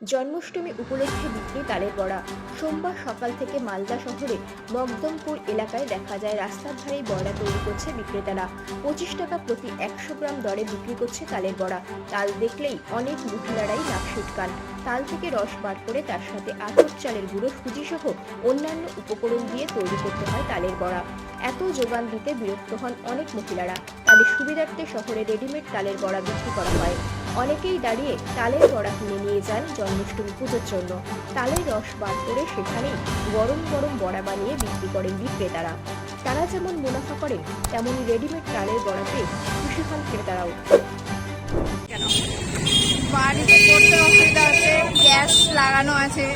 জন্মাষ্টমী উপলক্ষে বিক্রি তালের বড়া। সোমবার সকাল থেকে মালদা শহরে মকদমপুর এলাকায় দেখা যায় রাস্তার ধারেই বড়া তৈরি করছে বিক্রেতারা। পঁচিশ টাকা প্রতি একশো গ্রাম দরে বিক্রি করছে তালের বড়া। তাল দেখলেই অনেক মহিলারাই নাক সিটকান। তাল থেকে রস বার করে তার সাথে আতপ চালের গুঁড়ো সুজি সহ অন্যান্য উপকরণ দিয়ে তৈরি করতে হয় তালের বড়া। এত যোগান দিতে বিরক্ত হন অনেক মহিলারা। তাদের সুবিধার্থে শহরে রেডিমেড তালের বড়া বিক্রি করা হয়। অনেকেই দাঁড়িয়ে তালের বড়া কিনে নিয়ে যান জন্মাষ্টমী পুজোর জন্য। তালের রস বার করে সেখানেই গরম গরম বড়া বানিয়ে বিক্রি করেন বিক্রেতারা। তারা যেমন মুনাফা করেন তেমনই রেডিমেড তালের বড়াতে খুশি হন ক্রেতারাও। বাড়িতে করতে অসুবিধা হচ্ছে গ্যাস লাগানো আছে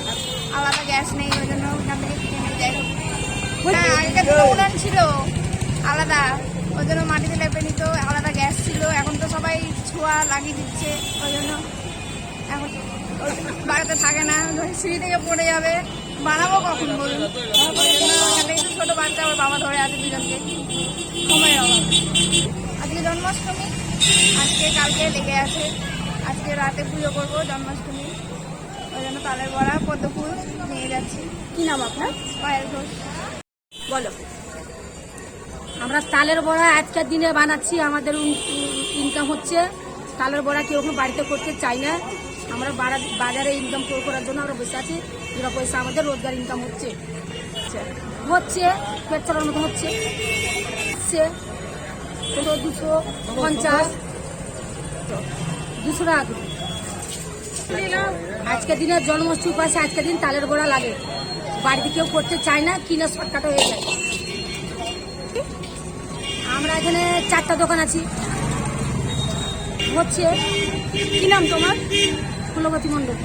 আলাদা গ্যাস নেই ওই জন্য ওখান থেকে কিনে যাই হ্যাঁ আগে তো উনান ছিল আলাদা। ওই জন্য মাটিতে লেপে নিত আলাদা গ্যাস ছিল এখন ছোঁয়া লাগিয়ে দিচ্ছে ওই জন্য এখন বাড়িতে থাকে না। সিঁড়ি থেকে পড়ে যাবে বানাবো কখন বলুন? ছোটো বাচ্চা ওর বাবা ধরে আছে দুজনকে। সময় আজকে জন্মাষ্টমী আজকে কালকে লেগে আছে। আজকে রাতে পুজো করব জন্মাষ্টমী। ওই জন্য তালের বড়া পদ্ম ফুল নিয়ে যাচ্ছি। কি নাম আপনার? পায়ের ঘোষ। বলো। আমরা তালের বড়া আজকের দিনে বানাচ্ছি আমাদের ইনকাম হচ্ছে। তালের বড়া কেউ বাড়িতে করতে চাই না। আমরা বাজারে ইনকাম করার জন্য আমরা বসে আছি। দুটো পয়সা আমাদের রোজগার ইনকাম হচ্ছে। হচ্ছে পেট চালার মতো হচ্ছে। কোনো দুশো পঞ্চাশ। দুশো টাকা করে। আজকের দিনে জন্মাষ্টমী পাশে আজকের দিন তালের বড়া লাগে। বাড়িতে কেউ করতে চায় না, কিনে শর্টকাট হয়ে যায়। আমরা এখানে চারটা দোকান আছি। হচ্ছে। কি নাম তোমার? ফুলবতী মণ্ডল।